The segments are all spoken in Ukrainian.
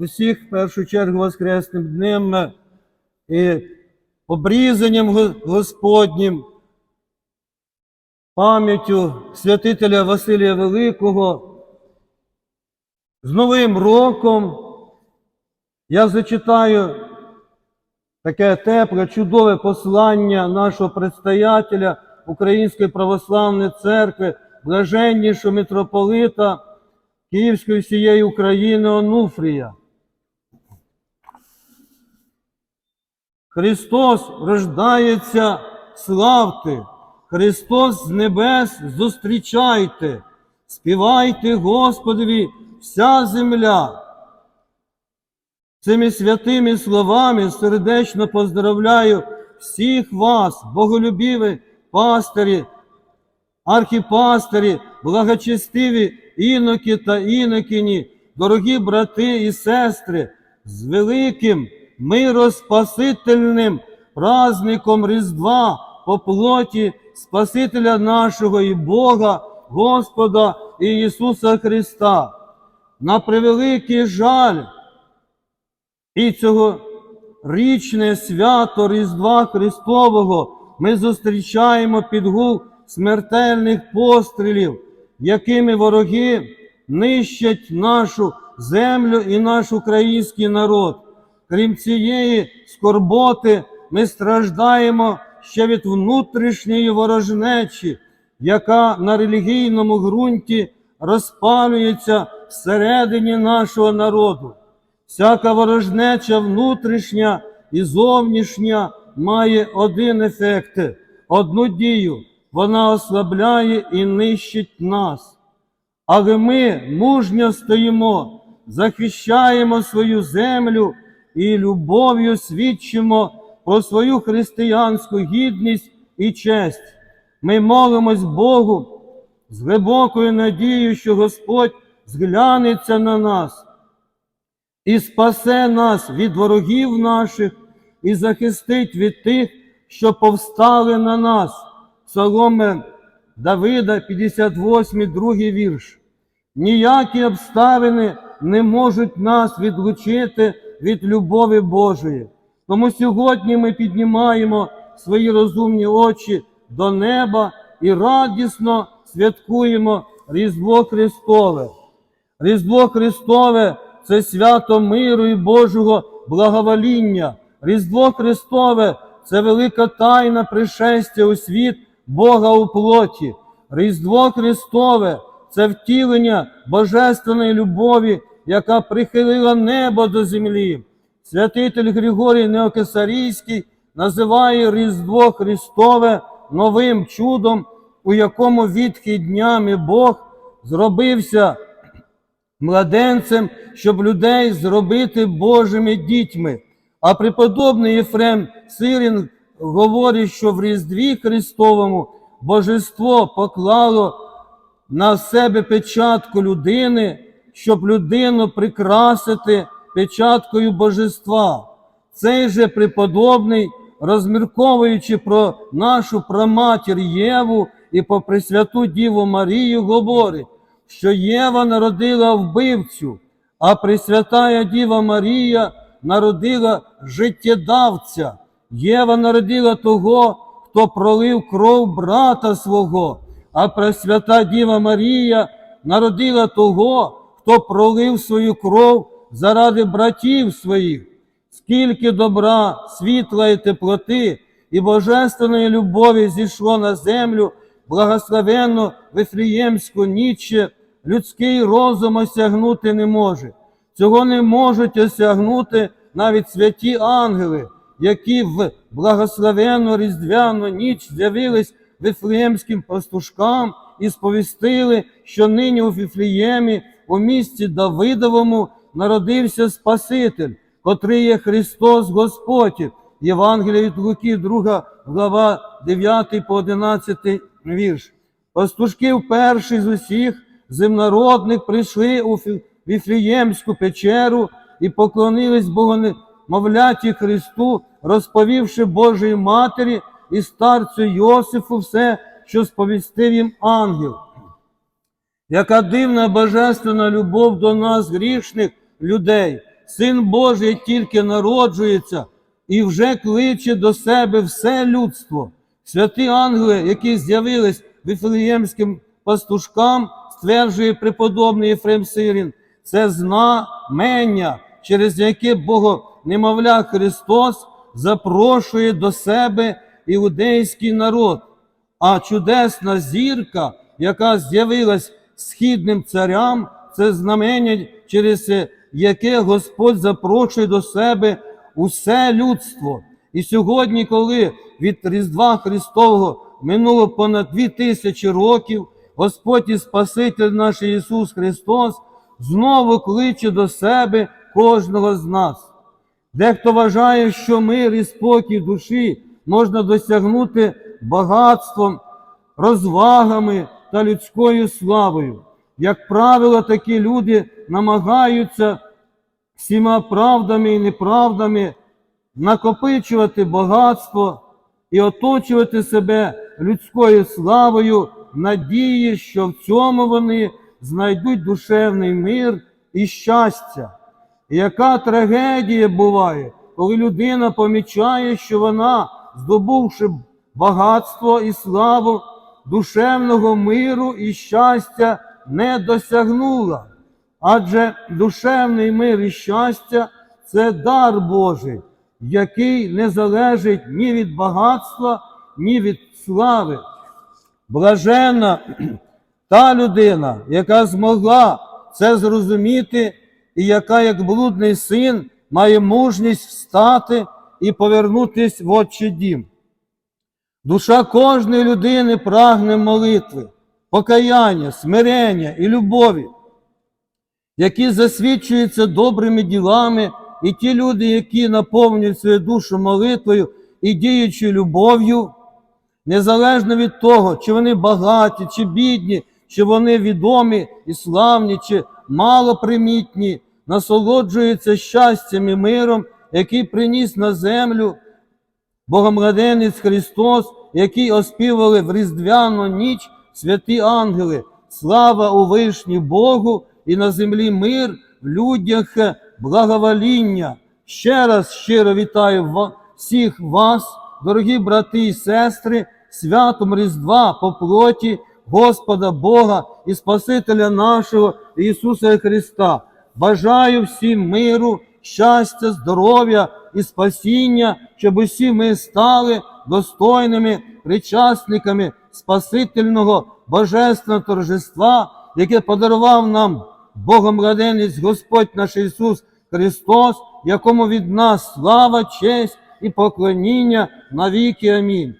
усіх в першу чергу Воскресним днем і обрізанням Господнім, пам'яттю святителя Василія Великого. З Новим роком я зачитаю таке тепле, чудове послання нашого предстоятеля Української православної церкви, блаженнішого митрополита Київської всієї України Онуфрія. Христос рождається, славте, Христос з небес зустрічайте, співайте Господові вся земля. Цими святими словами сердечно поздравляю всіх вас, боголюбіві пастирі, архіпастирі, благочестиві іноки та інокині, дорогі брати і сестри, з великим мироспасительним праздником Різдва по плоті Спасителя нашого і Бога, Господа і Ісуса Христа. На превеликий жаль, і цього річне свято Різдва Христового ми зустрічаємо під гул смертельних пострілів, якими вороги нищать нашу землю і наш український народ. Крім цієї скорботи, ми страждаємо ще від внутрішньої ворожнечі, яка на релігійному ґрунті розпалюється всередині нашого народу. Всяка ворожнеча внутрішня і зовнішня має один ефект, одну дію. Вона ослабляє і нищить нас. Але ми мужньо стоїмо, захищаємо свою землю і любов'ю свідчимо про свою християнську гідність і честь. Ми молимось Богу з глибокою надією, що Господь зглянеться на нас і спасе нас від ворогів наших, і захистить від тих, що повстали на нас. Псалом Давида, 58, другий вірш. Ніякі обставини не можуть нас відлучити від любові Божої. Тому сьогодні ми піднімаємо свої розумні очі до неба і радісно святкуємо Різдво Христове. Різдво Христове це свято миру і Божого благовоління. Різдво Христове це велика тайна пришестя у світ Бога у плоті. Різдво Христове це втілення божественної любові, яка прихилила небо до землі. Святитель Григорій Неокесарійський називає Різдво Христове новим чудом, у якому відхід днями Бог зробився младенцем, щоб людей зробити Божими дітьми. А преподобний Єфрем Сирин говорить, що в Різдві Христовому Божество поклало на себе печатку людини, щоб людину прикрасити печаткою божества. Цей же преподобний, розмірковуючи про нашу праматір Єву і по Пресвяту Діву Марію, говорить, що Єва народила вбивцю, а Пресвятая Діва Марія народила життєдавця. Єва народила того, хто пролив кров брата свого, а Пресвята Діва Марія народила того, хто пролив свою кров заради братів своїх. Скільки добра, світла і теплоти і божественної любові зійшло на землю, благословенну Вифліємську ніч, людський розум осягнути не може. Цього не можуть осягнути навіть святі ангели, які в благословенну різдвяну ніч з'явились вифлеємським пастушкам і сповістили, що нині у Вифлеємі, у місті Давидовому, народився Спаситель, котрий є Христос Господь. Євангелія від Луки, 2 глава 9 по 11 вірш. Пастушки вперше з усіх земнородних прийшли у Віфліємську печеру і поклонились Богомовляті Христу, розповівши Божої Матері і старцю Йосифу все, що сповістив їм ангел. Яка дивна божественна любов до нас, грішних людей, Син Божий тільки народжується і вже кличе до себе все людство. Святі ангели, які з'явились вифлеємським пастушкам, стверджує преподобний Єфрем Сирін, це знамення, через яке Богонемовля Христос запрошує до себе іудейський народ. А чудесна зірка, яка з'явилась східним царям, це знамення, через яке Господь запрошує до себе усе людство. І сьогодні, коли від Різдва Христового минуло понад дві тисячі років, Господь і Спаситель наш Ісус Христос знову кличе до себе кожного з нас. Дехто вважає, що мир і спокій душі можна досягнути багатством, розвагами та людською славою. Як правило, такі люди намагаються всіма правдами і неправдами накопичувати багатство і оточувати себе людською славою, надії, що в цьому вони знайдуть душевний мир і щастя. І яка трагедія буває, коли людина помічає, що вона, здобувши багатство і славу, душевного миру і щастя не досягнула. Адже душевний мир і щастя це дар Божий, який не залежить ні від багатства, ні від слави. Блаженна та людина, яка змогла це зрозуміти, і яка, як блудний син, має мужність встати і повернутись в отчий дім. Душа кожної людини прагне молитви, покаяння, смирення і любові, які засвідчуються добрими ділами, і ті люди, які наповнюють свою душу молитвою і діючою любов'ю, незалежно від того, чи вони багаті, чи бідні, чи вони відомі і славні, чи малопримітні, насолоджуються щастям і миром, який приніс на землю Богомладенець Христос, який оспівали в Різдвяну ніч святі ангели. Слава у вишні Богу і на землі мир, в людях благовоління. Ще раз щиро вітаю всіх вас, дорогі брати і сестри, святом Різдва по плоті Господа Бога і Спасителя нашого Ісуса Христа. Бажаю всім миру, щастя, здоров'я і спасіння, щоб усі ми стали достойними причасниками Спасительного Божественного торжества, яке подарував нам Богомладенець Господь наш Ісус Христос, якому від нас слава, честь і поклоніння навіки. Амінь.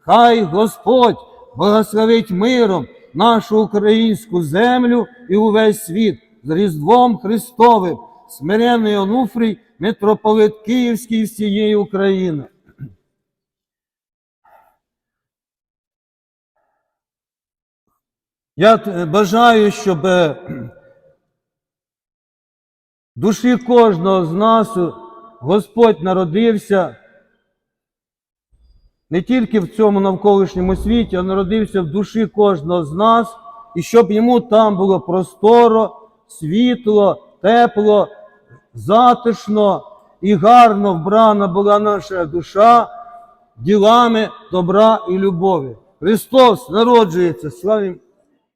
Хай Господь благословить миром нашу українську землю і увесь світ з Різдвом Христовим, смиренний Онуфрій, митрополит Київський всієї України. Я е, бажаю, щоб е, душі кожного з нас Господь народився не тільки в цьому навколишньому світі, а народився в душі кожного з нас, і щоб йому там було просторо, світло, тепло, затишно і гарно вбрана була наша душа ділами добра і любові. Христос народжується, славім